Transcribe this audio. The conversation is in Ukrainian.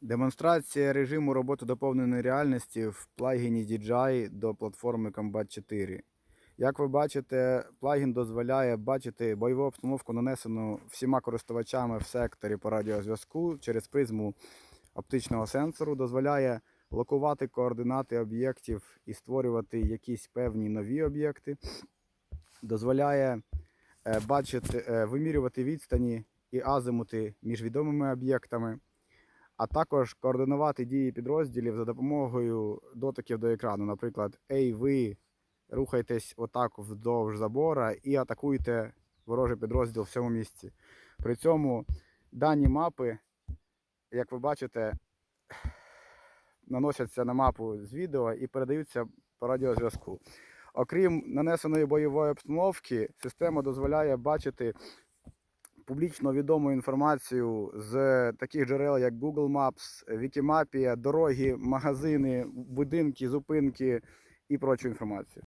Демонстрація режиму роботи доповненої реальності в плагіні DJI до платформи Combat 4. Як ви бачите, плагін дозволяє бачити бойову обстановку, нанесену всіма користувачами в секторі по радіозв'язку через призму оптичного сенсору, дозволяє локувати координати об'єктів і створювати якісь певні нові об'єкти, дозволяє е, бачити, е, вимірювати відстані і азимути між відомими об'єктами а також координувати дії підрозділів за допомогою дотиків до екрану. Наприклад, Ей, ви рухайтесь отак вздовж забора і атакуйте ворожий підрозділ в цьому місці. При цьому дані мапи, як ви бачите, наносяться на мапу з відео і передаються по радіозв'язку. Окрім нанесеної бойової обстановки, система дозволяє бачити публічно відому інформацію з таких джерел, як Google Maps, Wikimapia, дороги, магазини, будинки, зупинки і прочу інформацію.